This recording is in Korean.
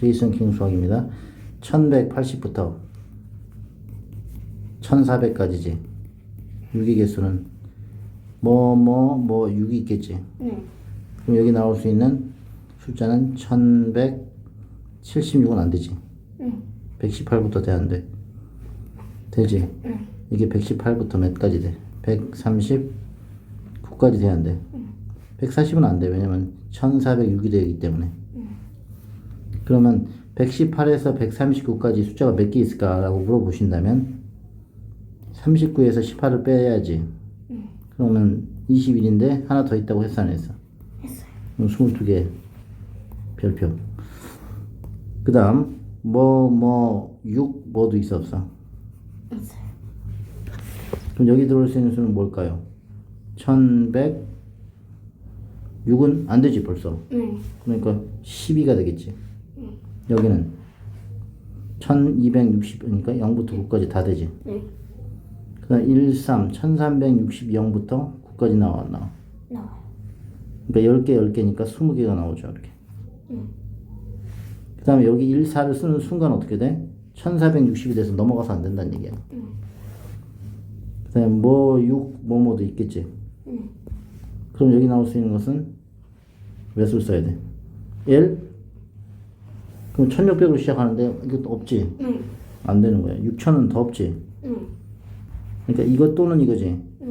제이슨 킹 수학입니다. 1180부터 1400까지지. 6의 개수는 뭐 뭐 뭐 6이 있겠지. 네. 그럼 여기 나올 수 있는 숫자는 1176은 안 되지. 응. 118부터 돼야 안 돼. 되지? 응. 이게 118부터 몇 가지 돼? 139까지 돼야 안 돼. 140은 안 돼. 왜냐면 1406이 되기 때문에. 그러면 118에서 139까지 숫자가 몇 개 있을까라고 물어보신다면 39에서 18을 빼야지. 그러면 21인데 하나 더 있다고 했어 안 했어? 했어요. 그럼 22개 별표. 그 다음 뭐 뭐 6 뭐도 있어 없어? 했어요. 그럼 여기 들어올 수 있는 수는 뭘까요? 1100 6은 안 되지 벌써. 네. 그러니까 12가 되겠지. 여기는 1260이니까 0부터 9까지 다 되지. 네. 그 다음 13, 1360부터 9까지 나와, 안 나와. 그러니까 10개, 10개니까 20개가 나오죠, 이렇게. 그 다음에 여기 14를 쓰는 순간 어떻게 돼? 1460이 돼서 넘어가서 안 된다는 얘기야. 그 다음에 뭐 6, 뭐 뭐도 있겠지. 응. 그럼 여기 나올 수 있는 것은 몇을 써야 돼? L? 그럼 1600으로 시작하는데 이것도 없지? 응. 안 되는 거야. 6000은 더 없지? 응. 그러니까 이것 또는 이거지.